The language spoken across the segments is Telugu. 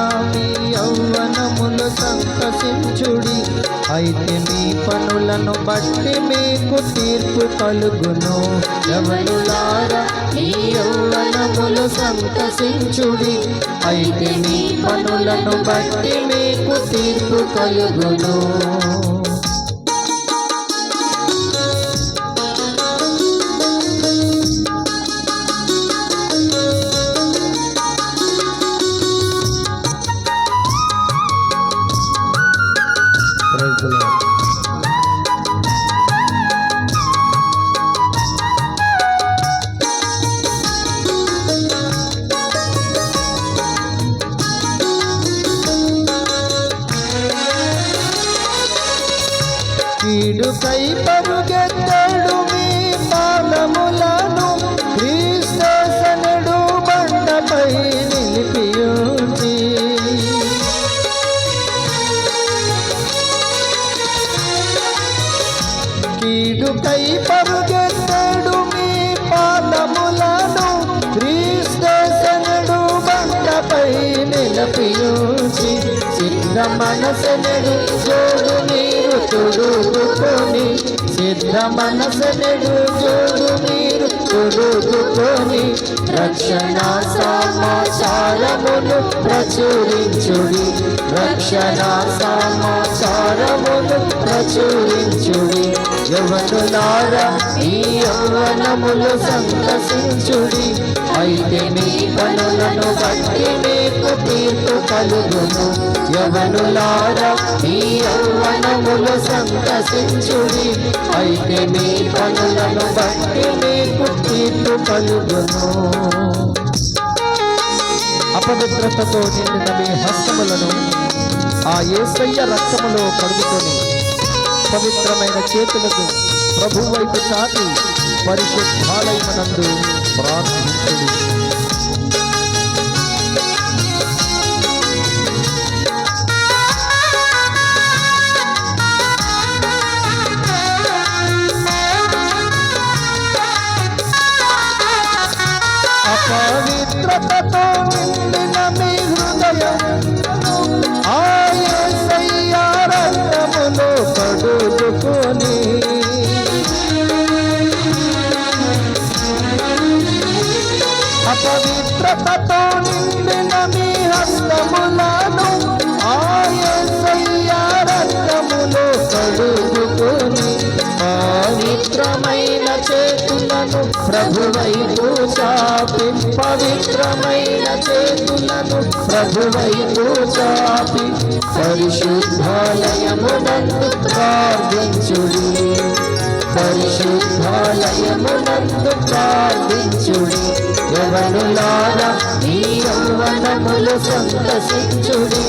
స్వామి యౌవనములు సంతసించుడి. అయితే మీ పనులను బట్టి మీకు తీర్పు కలుగును. యవనులారా మీ యౌవనములు సంతసించుడి. అయితే మీ పనులను బట్టి మీకు తీర్పు కలుగును. ప్రార్థిస్తున్నాను కీడుకై పరుగెత్తే కై పరుగెత్తడు మీ పాదములను క్రీస్తనడు బండపై నిలిపియుంచి సిద్ధ మనసనడు జోడు మీరు తొడుగుకొని సిద్ధ మనసనడు జోడు మీరు తొడుగుకొని రక్షణ సమాచారమును ప్రచురించుడి రక్షణ సమాచారమును ప్రచురించుడి. యవనులారా ఈ యౌవనములు సంతసించుడి అయితే మీ పనులను బట్టి మీకు తీర్పు కలుగును. యవనులారా ఈ యవనములు సంతసించుడి అయితే మీ పనులను బట్టి మీకు తీర్పు కలుగును. అపవిత్రతతో నిండిన మీ హస్తములను ఆ ఏసయ్య రక్తములో కడుగుకొని పవిత్రమైన చేతులకు ప్రభు వైపు చాటి పరిశుద్ధాలయమనందు ప్రార్థించుడు. పవిత్రతతో పవిత్రతతో నిండిన మీ హస్తములను ఆయసయ్యా రక్తములో కడుగుకొని పవిత్రమైన చేతులను ప్రభువైపు చాపి పవిత్రమైన చేతులను ప్రభువైపు చాపి పరిశుద్ధాలయమునందు ప్రార్థించుడి. పరిశుద్ధాలయమునందు ప్రార్థించుడి. యవనులారా ఈ యౌవనములు సంతసించుడి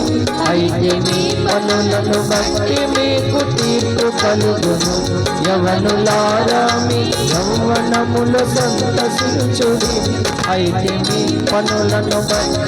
అయితే మీ పనులను బట్టి మీకు తీర్పు కలుగును యవనులారా మీ యౌవనములు సంతసించుడి అయితే మీ పనులను బట్టి